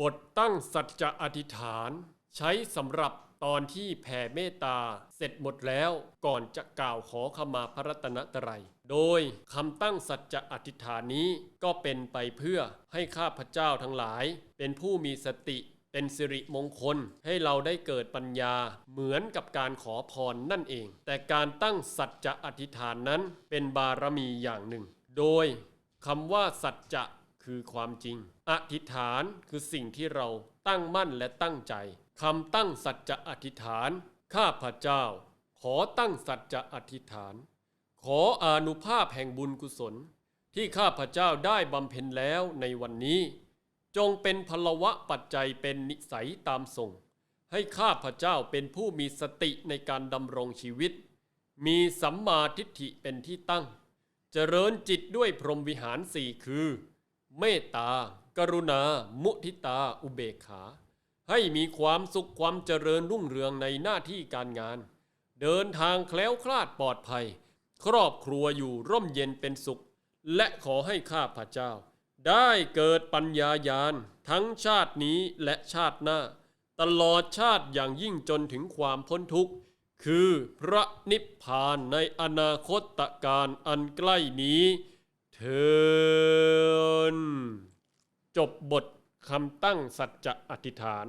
บทตั้งสัจจะอธิษฐาน ใช้สำหรับตอนที่แผ่เมตตาเสร็จหมดแล้วก่อนจะกล่าวขอขมาพระรัตนตรัย โดยคำตั้งสัจจะอธิษฐานนี้ก็เป็นไปเพื่อให้ข้าพเจ้าทั้งหลาย เป็นผู้มีสติเป็นสิริมงคลให้เราได้เกิดปัญญาเหมือนกับการขอพรนั่นเอง แต่การตั้งสัจจะอธิษฐานนั้นเป็นบารมีอย่างหนึ่ง โดยคำว่าสัจจะ คือความจริง อธิษฐานคือสิ่งที่เราตั้งมั่นและตั้งใจคำตั้งสัจจะอธิษฐาน ข้าพเจ้า ขอตั้งสัจจะอธิษฐาน ขออนุภาพแห่งบุญกุศล ที่ข้าพเจ้าได้บำเพ็ญแล้วในวันนี้ จงเป็นพลวะปัจจัยเป็นนิสัยตามส่ง ให้ข้าพเจ้าเป็นผู้มีสติในการดำรงชีวิต มีสัมมาทิฏฐิเป็นที่ตั้ง เจริญจิตด้วยพรหมวิหารสี่คือ เมตตา กรุณา มุทิตา อุเบกขา ให้มีความสุขความเจริญรุ่งเรืองในหน้าที่การงาน เดินทางแคล้วคลาดปลอดภัย ครอบครัวอยู่ร่มเย็นเป็นสุข และขอให้ข้าพเจ้า ได้เกิดปัญญายาณทั้งชาตินี้และชาติหน้า ตลอดชาติอย่างยิ่งจนถึงความพ้นทุกข์ คือพระนิพพานในอนาคตการอันใกล้นี้เทิน จบบทคำตั้งสัจจะอธิษฐาน